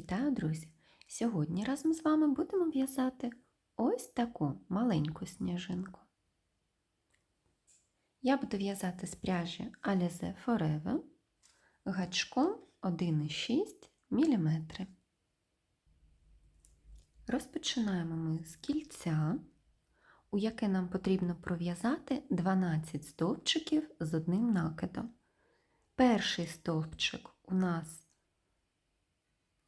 Вітаю, друзі! Сьогодні разом з вами будемо в'язати ось таку маленьку сніжинку. Я буду в'язати з пряжі Alize Forever гачком 1,6 мм. Розпочинаємо ми з кільця, у яке нам потрібно пров'язати 12 стовпчиків з одним накидом. Перший стовпчик у нас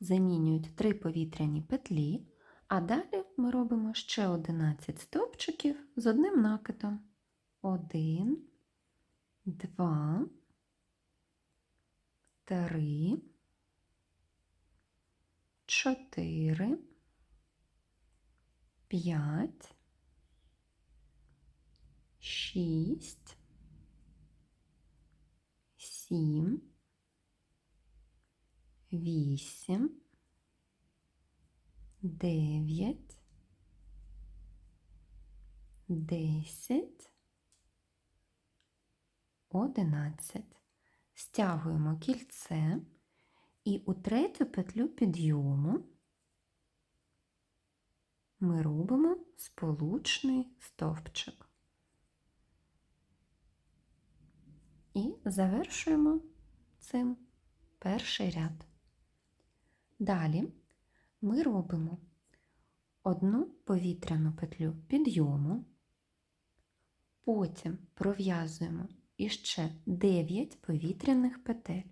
замінюють 3 повітряні петлі, а далі ми робимо ще 11 стовпчиків з одним накидом. 1, 2, 3, 4, 5, 6, 7, 8, 9, 10, 11. Стягуємо кільце і у третю петлю підйому ми робимо сполучний стовпчик. І завершуємо цим перший ряд. Далі ми робимо одну повітряну петлю підйому, потім пров'язуємо іще 9 повітряних петель.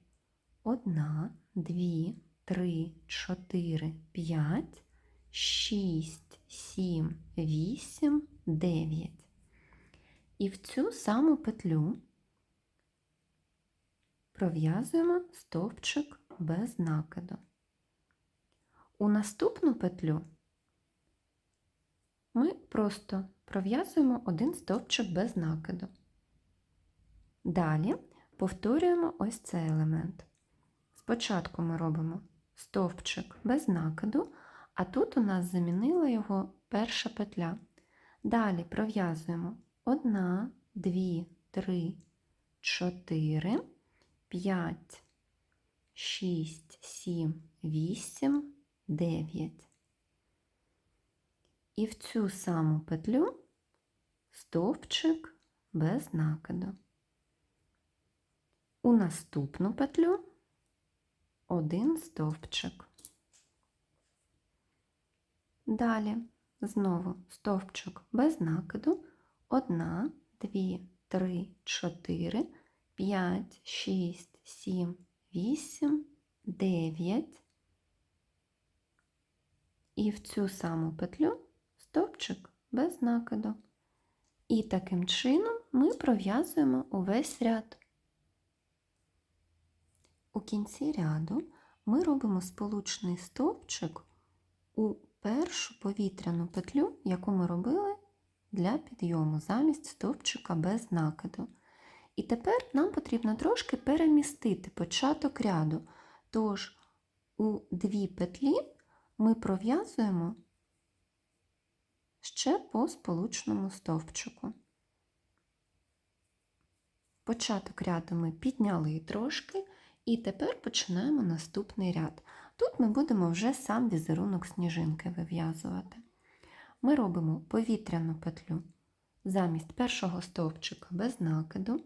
1, 2, 3, 4, 5, 6, 7, 8, 9. І в цю саму петлю пров'язуємо стовпчик без накиду. У наступну петлю ми просто пров'язуємо один стовпчик без накиду. Далі повторюємо ось цей елемент. Спочатку ми робимо стовпчик без накиду, а тут у нас замінила його перша петля. Далі пров'язуємо 1, 2, 3, 4, 5, 6, 7, 8, 9. І в цю саму петлю стовпчик без накиду. У наступну петлю один стовпчик. Далі знову стовпчик без накиду. 1, 2, 3, 4, 5, 6, 7, 8, 9. І в цю саму петлю стовпчик без накиду. І таким чином ми пров'язуємо увесь ряд. У кінці ряду ми робимо сполучний стовпчик у першу повітряну петлю, яку ми робили для підйому замість стовпчика без накиду. І тепер нам потрібно трошки перемістити початок ряду. Тож у дві петлі ми пров'язуємо ще по сполучному стовпчику. Початок ряду ми підняли трошки, і тепер починаємо наступний ряд. Тут ми будемо вже сам візерунок сніжинки вив'язувати. Ми робимо повітряну петлю замість першого стовпчика без накиду.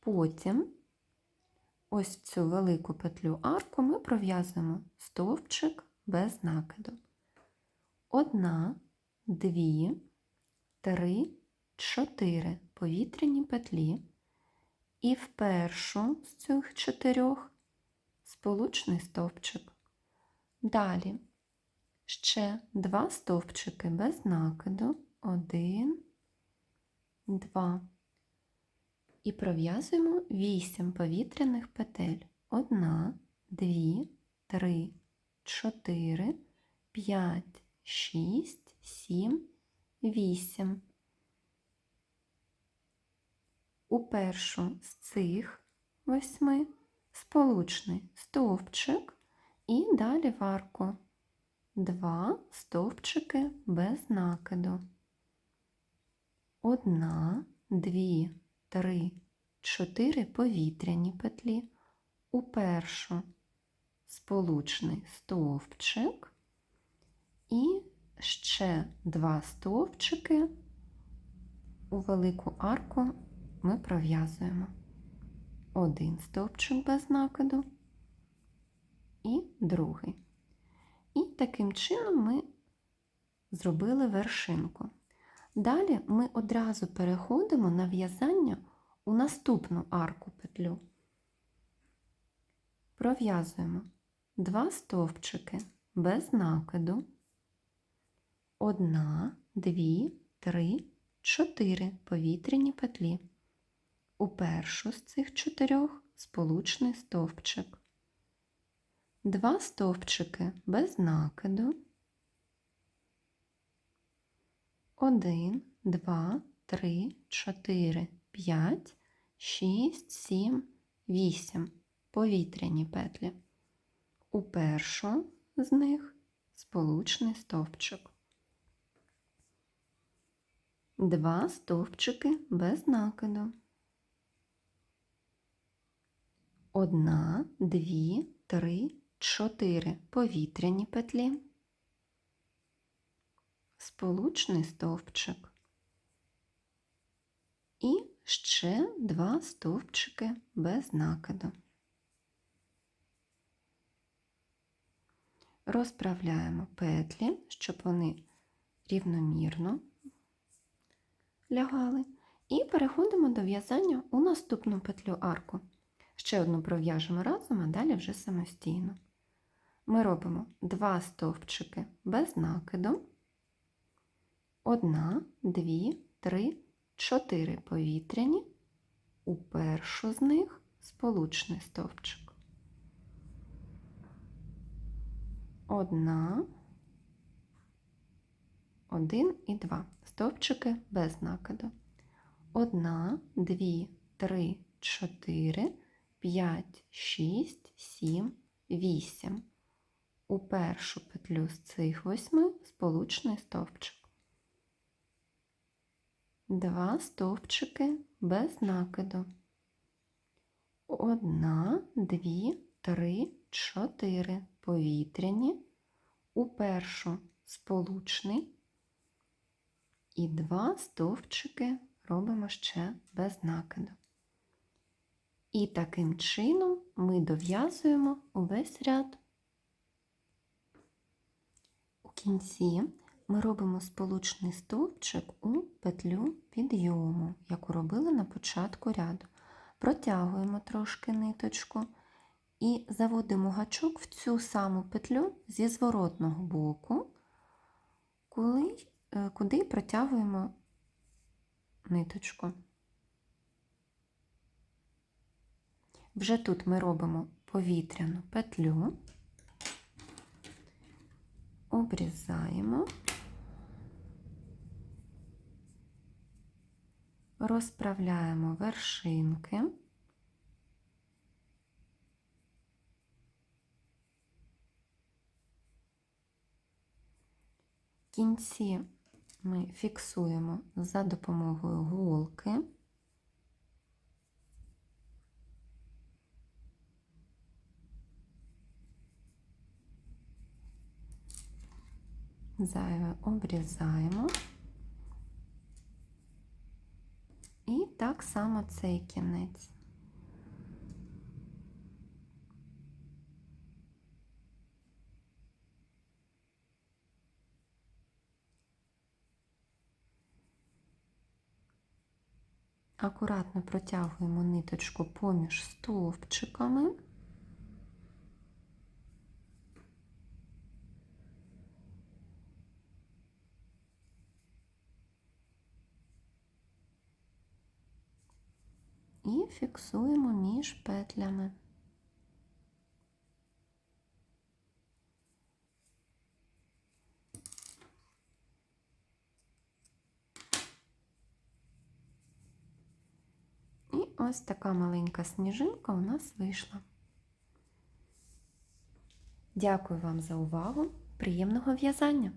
Потім ось цю велику петлю арку ми пров'язуємо стовпчик без накиду. Одна, дві, три, чотири повітряні петлі. І в першу з цих чотирьох сполучний стовпчик. Далі ще два стовпчики без накиду. Один, два. І пров'язуємо вісім повітряних петель. Одна, дві, три, чотири, п'ять, шість, сім, вісім. У першу з цих восьми сполучний стовпчик і далі в арку два стовпчики без накиду. Одна, дві, три, чотири повітряні петлі. У першу сполучний стовпчик і ще два стовпчики у велику арку ми пров'язуємо один стовпчик без накиду і другий. І таким чином ми зробили вершинку. Далі ми одразу переходимо на в'язання у наступну арку петлю. Пров'язуємо два стовпчики без накиду, одна, дві, три, чотири повітряні петлі. У першу з цих чотирьох сполучний стовпчик. Два стовпчики без накиду. Один, два, три, чотири, п'ять, шість, сім, вісім повітряні петлі. У першу з них сполучний стовпчик. Два стовпчики без накиду. Одна, дві, три, чотири повітряні петлі, сполучний стовпчик і ще два стовпчики без накиду. Розправляємо петлі, щоб вони рівномірно лягали, і переходимо до в'язання у наступну петлю арку. Ще одну пров'яжемо разом, а далі вже самостійно. Ми робимо два стовпчики без накиду, одна, дві, три, чотири повітряні, у першу з них сполучний стовпчик. Одна, один і два стовпчики без накиду. Одна, дві, три, чотири. 5, 6, 7, 8. У першу петлю з цих восьми сполучний стовпчик. Два стовпчики без накиду. Одна, дві, три, чотири повітряні. У першу сполучний. І два стовпчики робимо ще без накиду. І таким чином ми дов'язуємо увесь ряд. У кінці ми робимо сполучний стовпчик у петлю підйому, яку робили на початку ряду. Протягуємо трошки ниточку і заводимо гачок в цю саму петлю зі зворотного боку, е, куди протягуємо ниточку. Вже тут ми робимо повітряну петлю, обрізаємо, розправляємо вершинки. В кінці ми фіксуємо за допомогою голки. зайве обрізаємо. І так само цей кінець. Акуратно протягуємо ниточку поміж стовпчиками. і фіксуємо між петлями. І ось така маленька сніжинка у нас вийшла. Дякую вам за увагу! Приємного в'язання!